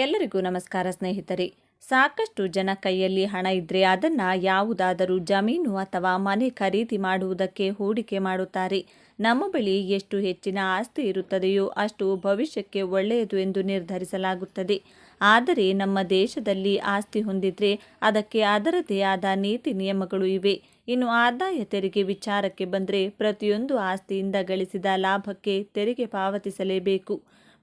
ಎಲ್ಲರಿಗೂ ನಮಸ್ಕಾರ ಸ್ನೇಹಿತರೆ. ಸಾಕಷ್ಟು ಜನ ಕೈಯಲ್ಲಿ ಹಣ ಇದ್ರೆ ಅದನ್ನ ಯಾವುದಾದರೂ ಜಮೀನು ಅಥವಾ ಮನೆ ಖರೀದಿ ಮಾಡುವುದಕ್ಕೆ ಹೂಡಿಕೆ ಮಾಡುತ್ತಾರೆ. ನಮ್ಮ ಬಳಿ ಎಷ್ಟು ಹೆಚ್ಚಿನ ಆಸ್ತಿ ಇರುತ್ತದೆಯೋ ಅಷ್ಟು ಭವಿಷ್ಯಕ್ಕೆ ಒಳ್ಳೆಯದು ಎಂದು ನಿರ್ಧರಿಸಲಾಗುತ್ತದೆ. ಆದರೆ ನಮ್ಮ ದೇಶದಲ್ಲಿ ಆಸ್ತಿ ಹೊಂದಿದ್ರೆ ಅದಕ್ಕೆ ಅದರದೇ ಆದ ನೀತಿ ನಿಯಮಗಳು ಇವೆ. ಇನ್ನು ಆದಾಯ ತೆರಿಗೆ ವಿಚಾರಕ್ಕೆ ಬಂದರೆ ಪ್ರತಿಯೊಂದು ಆಸ್ತಿಯಿಂದ ಗಳಿಸಿದ ಲಾಭಕ್ಕೆ ತೆರಿಗೆ ಪಾವತಿಸಲೇಬೇಕು.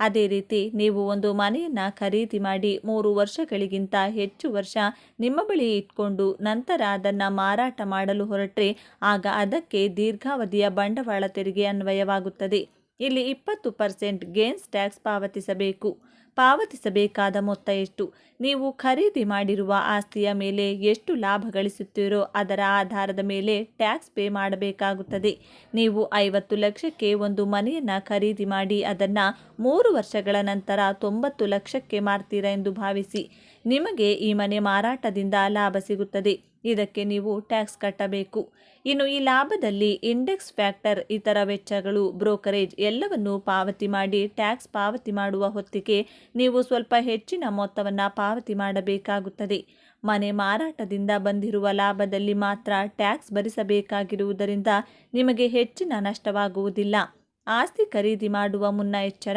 ಅದೇ ರೀತಿ ನೀವು ಒಂದು ಮನೆಯನ್ನು ಖರೀದಿ ಮಾಡಿ ಮೂರು ವರ್ಷಗಳಿಗಿಂತ ಹೆಚ್ಚು ವರ್ಷ ನಿಮ್ಮ ಬಳಿ ಇಟ್ಕೊಂಡು ನಂತರ ಅದನ್ನು ಮಾರಾಟ ಮಾಡಲು ಹೊರಟ್ರೆ ಆಗ ಅದಕ್ಕೆ ದೀರ್ಘಾವಧಿಯ ಬಂಡವಾಳ ತೆರಿಗೆ ಅನ್ವಯವಾಗುತ್ತದೆ. ಇಲ್ಲಿ ಇಪ್ಪತ್ತು ಪರ್ಸೆಂಟ್ ಗೇನ್ಸ್ ಟ್ಯಾಕ್ಸ್ ಪಾವತಿಸಬೇಕು. ಪಾವತಿಸಬೇಕಾದ ಮೊತ್ತ ಎಷ್ಟು? ನೀವು ಖರೀದಿ ಮಾಡಿರುವ ಆಸ್ತಿಯ ಮೇಲೆ ಎಷ್ಟು ಲಾಭ ಗಳಿಸುತ್ತೀರೋ ಅದರ ಆಧಾರದ ಮೇಲೆ ಟ್ಯಾಕ್ಸ್ ಪೇ ಮಾಡಬೇಕಾಗುತ್ತದೆ. ನೀವು ಐವತ್ತು ಲಕ್ಷಕ್ಕೆ ಒಂದು ಮನೆಯನ್ನು ಖರೀದಿ ಮಾಡಿ ಅದನ್ನು ಮೂರು ವರ್ಷಗಳ ನಂತರ ತೊಂಬತ್ತು ಲಕ್ಷಕ್ಕೆ ಮಾರ್ತೀರಾ ಎಂದು ಭಾವಿಸಿ. ನಿಮಗೆ ಈ ಮನೆ ಮಾರಾಟದಿಂದ ಲಾಭ ಸಿಗುತ್ತದೆ. ಇದಕ್ಕೆ ನೀವು ಟ್ಯಾಕ್ಸ್ ಕಟ್ಟಬೇಕು. ಇನ್ನು ಈ ಲಾಭದಲ್ಲಿ ಇಂಡೆಕ್ಸ್ ಫ್ಯಾಕ್ಟರ್, ಇತರ ವೆಚ್ಚಗಳು, ಬ್ರೋಕರೇಜ್ ಎಲ್ಲವನ್ನು ಪಾವತಿ ಮಾಡಿ ಟ್ಯಾಕ್ಸ್ ಪಾವತಿ ಮಾಡುವ ಹೊತ್ತಿಗೆ ನೀವು ಸ್ವಲ್ಪ ಹೆಚ್ಚಿನ ಮೊತ್ತವನ್ನು ಪಾವತಿ ಮಾಡಬೇಕಾಗುತ್ತದೆ. ಮನೆ ಮಾರಾಟದಿಂದ ಬಂದಿರುವ ಲಾಭದಲ್ಲಿ ಮಾತ್ರ ಟ್ಯಾಕ್ಸ್ ಭರಿಸಬೇಕಾಗಿರುವುದರಿಂದ ನಿಮಗೆ ಹೆಚ್ಚಿನ ನಷ್ಟವಾಗುವುದಿಲ್ಲ. ಆಸ್ತಿ ಖರೀದಿ ಮಾಡುವ ಮುನ್ನ ಎಚ್ಚರ.